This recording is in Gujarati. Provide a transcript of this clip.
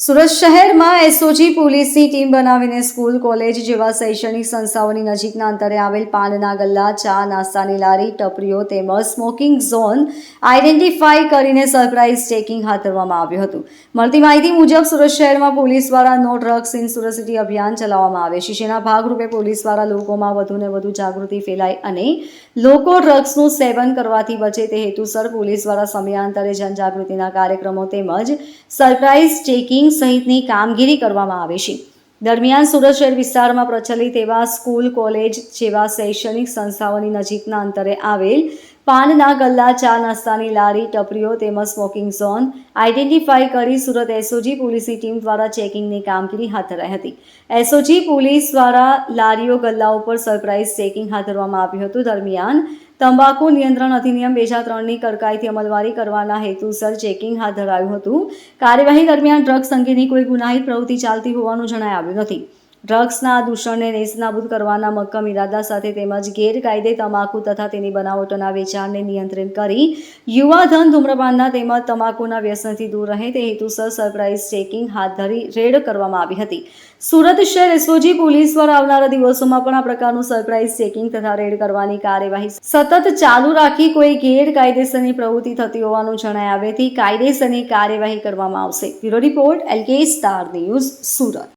સુરત શહેરમાં એસઓજી પોલીસની ટીમ બનાવીને સ્કૂલ, કોલેજ જેવા શૈક્ષણિક સંસ્થાઓની નજીકના અંતરે આવેલ પાનના ગલ્લા, ચા, નાસ્તાની લારી, ટપરીઓ તેમજ સ્મોકિંગ ઝોન આઈડેન્ટિફાઈ કરીને સરપ્રાઇઝ ચેકિંગ હાથ ધરવામાં આવ્યું હતું. મળતી માહિતી મુજબ, સુરત શહેરમાં પોલીસ દ્વારા no drugs in Surat city અભિયાન ચલાવવામાં આવે છે. જેના ભાગરૂપે પોલીસ દ્વારા લોકોમાં વધુને વધુ જાગૃતિ ફેલાય અને લોકો ડ્રગ્સનું સેવન કરવાથી બચે તે હેતુસર પોલીસ દ્વારા સમયાંતરે જનજાગૃતિના કાર્યક્રમો તેમજ સરપ્રાઇઝ ચેકિંગ સહિતની કામગીરી કરવામાં આવે છે. દરમિયાન સુરત શહેર વિસ્તારમાં પ્રચલિત એવા સ્કૂલ, કોલેજ જેવા શૈક્ષણિક સંસ્થાઓની નજીકના અંતરે આવેલ પાનના ગલ્લા, ચા નાસ્તાની લારી, ટપરીઓ તેમજ સ્મોકિંગ ઝોન આઈડેન્ટિફાઈ કરી સુરત એસઓજી પોલીસની ટીમ દ્વારા ચેકિંગની કામગીરી હાથ ધરાઈ હતી. એસઓજી પોલીસ દ્વારા લારીઓ, ગલ્લા ઉપર સરપ્રાઇઝ ચેકિંગ હાથ ધરવામાં આવ્યું હતું. દરમિયાન તંબાકુ નિયંત્રણ અધિનિયમ બે હજાર ત્રણની કડકાઈથી અમલવારી કરવાના હેતુસર ચેકિંગ હાથ ધરાયું હતું. કાર્યવાહી દરમિયાન ડ્રગ્સ અંગેની કોઈ ગુનાહિત પ્રવૃત્તિ ચાલતી હોવાનું જણાય આવ્યું નથી. ડ્રગ્સના દૂષણને નેસ્તનાબૂદ કરવાના મક્કમ ઇરાદા સાથે તેમજ ગેરકાયદે તમાકુ તથા તેની બનાવટોના વેચાણને નિયંત્રિત કરી યુવાધન ધૂમ્રપાનના તેમજ તમાકુના વ્યસનથી દૂર રહે તે હેતુસર સરપ્રાઇઝ ચેકિંગ હાથ ધરી રેડ કરવામાં આવી હતી. સુરત શહેર એસઓજી પોલીસ પર આવનારા દિવસોમાં પણ આ પ્રકારનું સરપ્રાઇઝ ચેકિંગ તથા રેડ કરવાની કાર્યવાહી સતત ચાલુ રાખી કોઈ ગેરકાયદેસરની પ્રવૃત્તિ થતી હોવાનું જણાય આવેથી કાયદેસરની કાર્યવાહી કરવામાં આવશે. Bureau report L K star news Surat.